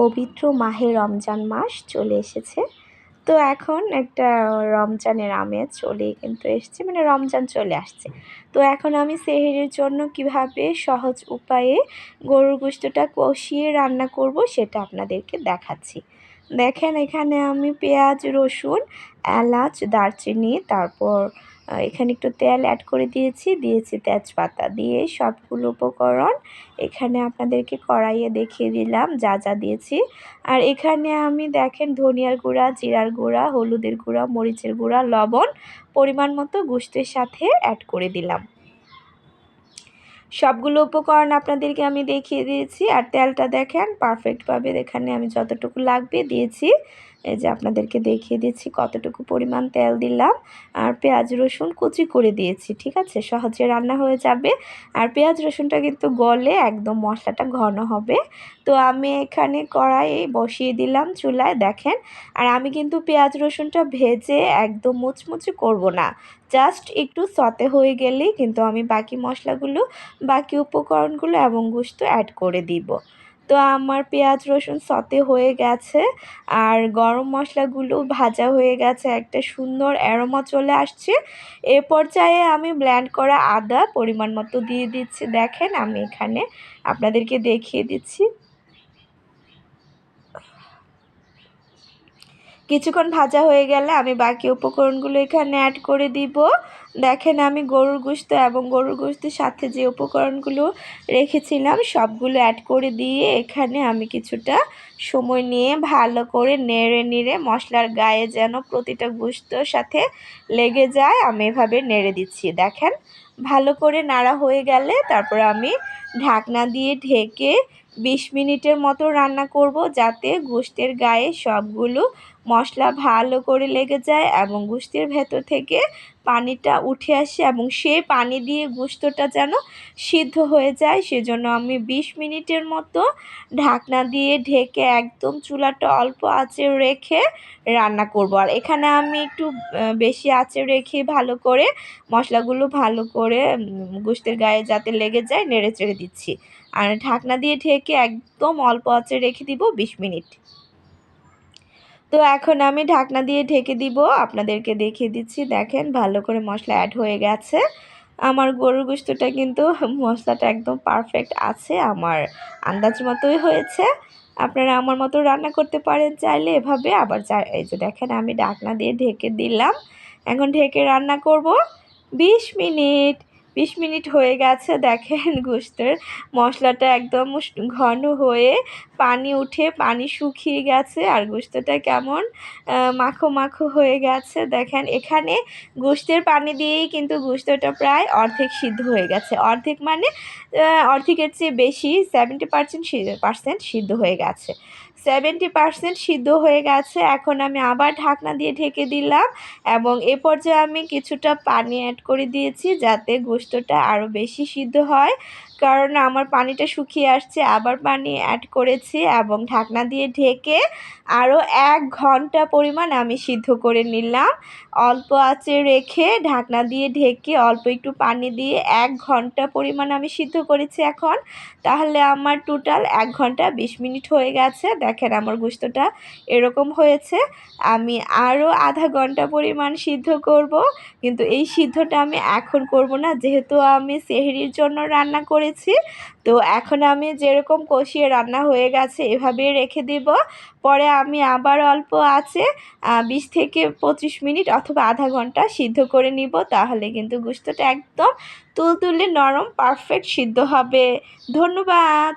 পবিত্র মাহে রমজান মাস চলে এসেছে। তো এখন একটা রমজানের আমেজ চলে কিন্তু এসছে মানে রমজান চলে আসছে। তো এখন আমি সেহেরির জন্য কীভাবে সহজ উপায়ে গরুর গোস্তটা কষিয়ে রান্না করব সেটা আপনাদেরকে দেখাচ্ছি। দেখেন এখানে আমি পেঁয়াজ, রসুন, এলাচ, দারচিনি, তারপর এখানে একটু তেল অ্যাড করে দিয়েছি দিয়েছি তেজপাতা দিয়ে সবগুলো উপকরণ। এখানে আপনাদেরকে কড়াইয়ে দেখিয়ে দিলাম যা যা দিয়েছি। আর এখানে আমি দেখেন ধনিয়ার গুঁড়া, জিরার গুঁড়া, হলুদের গুঁড়া, মরিচের গুঁড়া, লবণ পরিমাণ মতো গোস্তের সাথে অ্যাড করে দিলাম। সবগুলো উপকরণ আপনাদেরকে আমি দেখিয়ে দিয়েছি। আর তেলটা দেখেন পারফেক্টভাবে এখানে আমি যতটুকু লাগবে দিয়েছি। এই যে আপনাদেরকে দেখিয়ে দিচ্ছি কতটুকু পরিমাণ তেল দিলাম। আর পেঁয়াজ, রসুন কুচি করে দিয়েছি, ঠিক আছে? সহজে রান্না হয়ে যাবে। আর পেঁয়াজ, রসুনটা কিন্তু গলে একদম মশলাটা ঘন হবে। তো আমি এখানে কড়াই বসিয়ে দিলাম চুলায়, দেখেন। আর আমি কিন্তু পেঁয়াজ, রসুনটা ভেজে একদম মুচমুচে করব না। জাস্ট একটু সতে হয়ে গেলেই কিন্তু আমি বাকি মশলাগুলো, বাকি উপকরণগুলো এবং গুস্ত অ্যাড করে দিব। তো আমার পেঁয়াজ রসুন সতে হয়ে গেছে আর গরম মশলাগুলো ভাজা হয়ে গেছে। একটা সুন্দর অ্যারোমা চলে আসছে। এ পর্যায়ে আমি ব্ল্যান্ড করা আদা পরিমাণ মতো দিয়ে দিচ্ছি। দেখেন আমি এখানে আপনাদেরকে দেখিয়ে দিচ্ছি। কিছুক্ষণ ভাজা হয়ে গেলে আমি বাকি উপকরণগুলো এখানে অ্যাড করে দিব। দেখেন আমি গরুর গোস্ত এবং গরুর গোস্তের সাথে যে উপকরণগুলো রেখেছিলাম, সবগুলো অ্যাড করে দিয়ে এখানে আমি কিছুটা সময় নিয়ে ভালো করে নেড়ে নেড়ে মশলার গায়ে যেন প্রতিটা গোস্তর সাথে লেগে যায়, আমি এভাবে নেড়ে দিচ্ছি। দেখেন, ভালো করে নাড়া হয়ে গেলে তারপর আমি ঢাকনা দিয়ে ঢেকে বিশ মিনিটের মতো রান্না করব, যাতে গোস্তের গায়ে সবগুলো মশলা ভালো করে লেগে যায় এবং গোস্তের ভেতর থেকে পানিটা উঠে আসে এবং সেই পানি দিয়ে গোস্তটা যেন সিদ্ধ হয়ে যায়। সেজন্য আমি ২০ মিনিটের মতো ঢাকনা দিয়ে ঢেকে একদম চুলাটা অল্প আঁচে রেখে রান্না করব। আর এখানে আমি একটু বেশি আঁচে রেখে ভালো করে মশলাগুলো ভালো করে গোস্তের গায়ে যাতে লেগে যায় নেড়ে চেড়ে দিচ্ছি। আর ঢাকনা দিয়ে ঢেকে একদম অল্প আঁচে রেখে দিব ২০ মিনিট। তো এখন আমি ঢাকনা দিয়ে ঢেকে দিব, আপনাদেরকে দেখিয়ে দিচ্ছি। দেখেন, ভালো করে মশলা অ্যাড হয়ে গেছে। আমার গরুর গোস্তটা কিন্তু মশলাটা একদম পারফেক্ট আছে, আমার আন্দাজ মতোই হয়েছে। আপনারা আমার মতো রান্না করতে পারেন চাইলে এভাবে। আবার এই যে দেখেন, আমি ঢাকনা দিয়ে ঢেকে দিলাম। এখন ঢেকে রান্না করব। ২০ মিনিট। বিশ মিনিট হয়ে গেছে, দেখেন গোস্তের। মশলাটা একদম ঘন হয়ে পানি উঠে পানি শুকিয়ে গেছে, আর গোস্তটা কেমন মাখো মাখো হয়ে গেছে। দেখেন, এখানে গোস্তের পানি দিয়েই কিন্তু গোস্তটা প্রায় অর্ধেক সিদ্ধ হয়ে গেছে। অর্ধেক মানে অর্ধেকের চেয়ে বেশি সেভেন্টি পার্সেন্ট পার্সেন্ট সিদ্ধ হয়ে গেছে। সেভেন্টি পার্সেন্ট সিদ্ধ হয়ে গেছে। এখন আমি আবার ঢাকনা দিয়ে ঢেকে দিলাম এবং এ পর্যায়ে আমি কিছুটা পানি অ্যাড করে দিয়েছি যাতে গোস্তটা আরও বেশি সিদ্ধ হয়। কারণ আমার পানিটা শুকিয়ে আসছে। আবার পানি অ্যাড করেছি এবং ঢাকনা দিয়ে ঢেকে আরও এক ঘণ্টা পরিমাণ আমি সিদ্ধ করে নিলাম। অল্প আঁচে রেখে ঢাকনা দিয়ে ঢেকে অল্প একটু পানি দিয়ে এক ঘণ্টা পরিমাণ আমি সিদ্ধ করেছি এখন। তাহলে আমার টোটাল এক ঘণ্টা বিশ মিনিট হয়ে গেছে। দেখেন আমার গুস্তটা এরকম হয়েছে। আমি আরও আধা ঘণ্টা পরিমাণ সিদ্ধ করব। কিন্তু এই সিদ্ধটা আমি এখন করব না। যেহেতু আমি সেহরির জন্য রান্না করেছি তো এখন আমি যেরকম কষিয়ে রান্না হয়ে গেছে এভাবে রেখে দিব। পরে আমি আবার অল্প আছে বিশ থেকে পঁচিশ মিনিট অথবা আধা ঘণ্টা সিদ্ধ করে নিব। তাহলে কিন্তু গুস্তটা একদম তুলতুলে নরম, পারফেক্ট সিদ্ধ হবে। ধন্যবাদ!